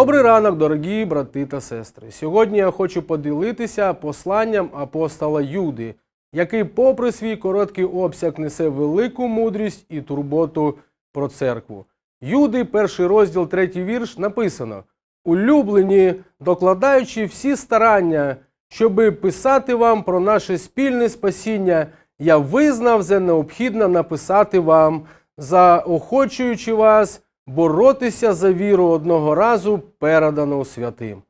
Добрий ранок, дорогі брати та сестри. Сьогодні я хочу поділитися посланням апостола Юди, який, попри свій короткий обсяг, несе велику мудрість і турботу про церкву. Юди, перший розділ, третій вірш, написано: Улюблені, докладаючи всі старання, щоби писати вам про наше спільне спасіння, я визнав за необхідно написати вам, заохочуючи вас боротися за віру одного разу передану святим.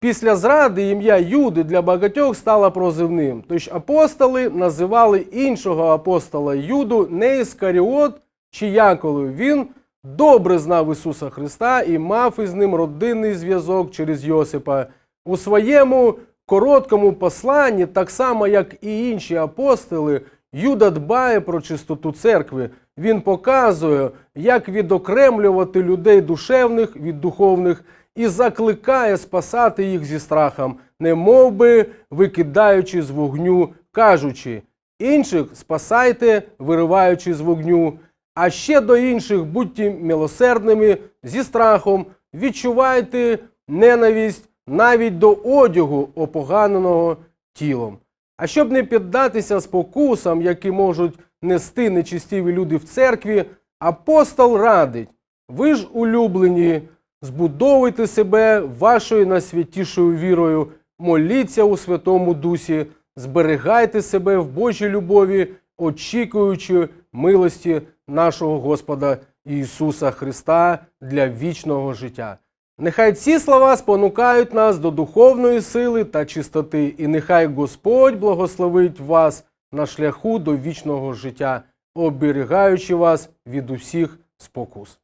Після зради ім'я Юди для багатьох стало прозивним, тож апостоли називали іншого апостола Юду не Іскаріот чи Яковлев. Він добре знав Ісуса Христа і мав із ним родинний зв'язок через Йосипа. У своєму короткому посланні, так само як і інші апостоли, Юда дбає про чистоту церкви. Він показує, як відокремлювати людей душевних від духовних і закликає спасати їх зі страхом, не мов би викидаючи з вогню, кажучи: інших спасайте, вириваючи з вогню, а ще до інших будьте милосердними зі страхом, відчувайте ненависть навіть до одягу, опоганеного тілом. А щоб не піддатися спокусам, які можуть нести нечистиві люди в церкві, апостол радить: ви ж улюблені, збудовуйте себе вашою найсвятішою вірою, моліться у Святому Дусі, зберігайте себе в Божій любові, очікуючи милості нашого Господа Ісуса Христа для вічного життя. Нехай ці слова спонукають нас до духовної сили та чистоти, і нехай Господь благословить вас на шляху до вічного життя, оберігаючи вас від усіх спокус.